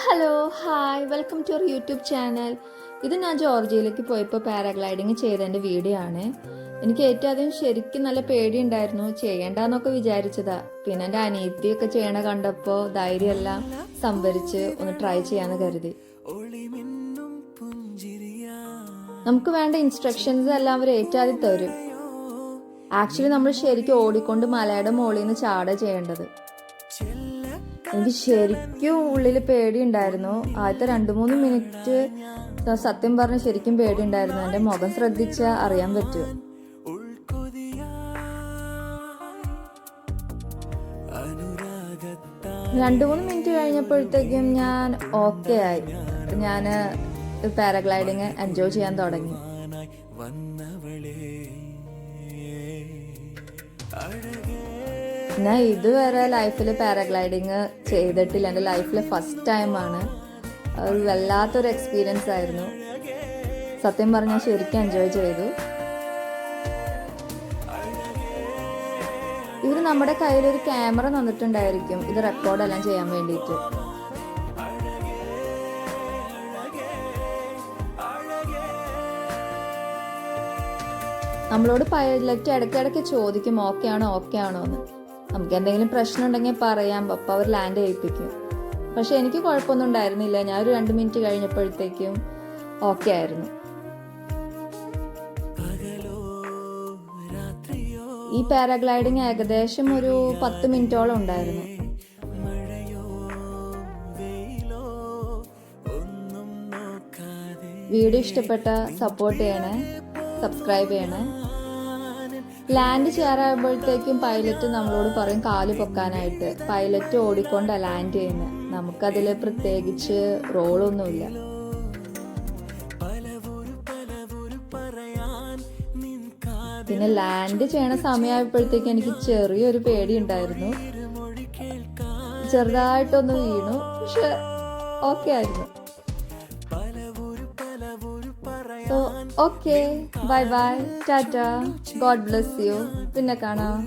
Hello hi welcome to our YouTube channel ഇത് ഞാൻ ജോർജിയയിലേക്ക് പോയപ്പോൾ പാരാഗ്ലൈഡിങ് ചെയ്തതിന്റെ വീഡിയോ ആണ്. എനിക്ക് ഏറ്റവും ആദ്യം ശരിക്കും നല്ല പേടി ഉണ്ടായിരുന്നു ചെയ്യണ്ടെന്നൊക്കെ വിചാരിച്ചതാ. പിന്നെ എന്റെ അനിയത്തിയൊക്കെ ചെയ്യണ കണ്ടപ്പോൾ ധൈര്യമെല്ലാം സംഭരിച്ച് ഒന്ന് ട്രൈ ചെയ്യാന്ന് കരുതി. നമുക്ക് വേണ്ട ഇൻസ്ട്രക്ഷൻസ് എല്ലാം അവർ ഏറ്റവും ആദ്യം തരും. ആക്ച്വലി നമ്മൾ ശരിക്കും ഓടിക്കൊണ്ട് മലയുടെ മുകളിൽ നിന്ന് ചാട ചെയ്യേണ്ടത്. എനിക്ക് ശരിക്കും ഉള്ളിൽ പേടിയുണ്ടായിരുന്നു. ആദ്യത്തെ രണ്ട് മൂന്ന് മിനിറ്റ് സത്യം പറഞ്ഞ ശരിക്കും പേടിയുണ്ടായിരുന്നു. എന്റെ മുഖം ശ്രദ്ധിച്ച അറിയാൻ പറ്റൂ. രണ്ട് മൂന്ന് മിനിറ്റ് കഴിഞ്ഞപ്പോഴത്തേക്കും ഞാൻ ഓക്കെ ആയി. ഞാൻ പാരാഗ്ലൈഡിങ് എൻജോയ് ചെയ്യാൻ തുടങ്ങി. ഞാൻ ഇതുവരെ ലൈഫിൽ പാരാഗ്ലൈഡിങ് ചെയ്തിട്ടില്ല. എന്റെ ലൈഫിൽ ഫസ്റ്റ് ടൈമാണ് ഒരു വല്ലാത്തൊരു എക്സ്പീരിയൻസ് ആയിരുന്നു. സത്യം പറഞ്ഞാൽ ശരിക്കും എൻജോയ് ചെയ്തു. ഇവർ നമ്മുടെ കയ്യിൽ ഒരു ക്യാമറ തന്നിട്ടുണ്ടായിരിക്കും. ഇത് റെക്കോർഡെല്ലാം ചെയ്യാൻ വേണ്ടിയിട്ട്. നമ്മളോട് പൈലറ്റ് ഇടയ്ക്കിടയ്ക്ക് ചോദിക്കും ഓക്കെ ആണോ? ഓക്കെ ആണോ? എന്ന്. നമുക്ക് എന്തെങ്കിലും പ്രശ്നം ഉണ്ടെങ്കിൽ പറയാം. അപ്പം അവർ ലാൻഡ് ചെയ്യിപ്പിക്കും പക്ഷെ എനിക്ക് കുഴപ്പമൊന്നും ഉണ്ടായിരുന്നില്ല. ഞാൻ ഒരു രണ്ട് മിനിറ്റ് കഴിഞ്ഞപ്പോഴത്തേക്കും ഓക്കെ ആയിരുന്നു. ഈ പാരാഗ്ലൈഡിങ് ഏകദേശം ഒരു പത്ത് മിനിറ്റോളം ഉണ്ടായിരുന്നു. വീഡിയോ ഇഷ്ടപ്പെട്ട സപ്പോർട്ട് ചെയ്യണേ സബ്സ്ക്രൈബ് ചെയ്യണേ. ലാൻഡ് ചെയ്യാറാകുമ്പോഴത്തേക്കും പൈലറ്റ് നമ്മളോട് പറയും കാൽ പൊക്കാനായിട്ട്. പൈലറ്റ് ഓടിക്കൊണ്ടാണ് ലാൻഡ് ചെയ്യുന്നത് നമുക്കതിൽ പ്രത്യേകിച്ച് റോളൊന്നുമില്ല പിന്നെ ലാൻഡ് ചെയ്യണ സമയമായപ്പോഴത്തേക്ക് എനിക്ക് ചെറിയൊരു പേടി ഉണ്ടായിരുന്നു ചെറുതായിട്ടൊന്ന് വീണു. പക്ഷെ ഓക്കെ ആയിരുന്നു. Okay bye bye tata God bless you പിന്നെ കാണാം.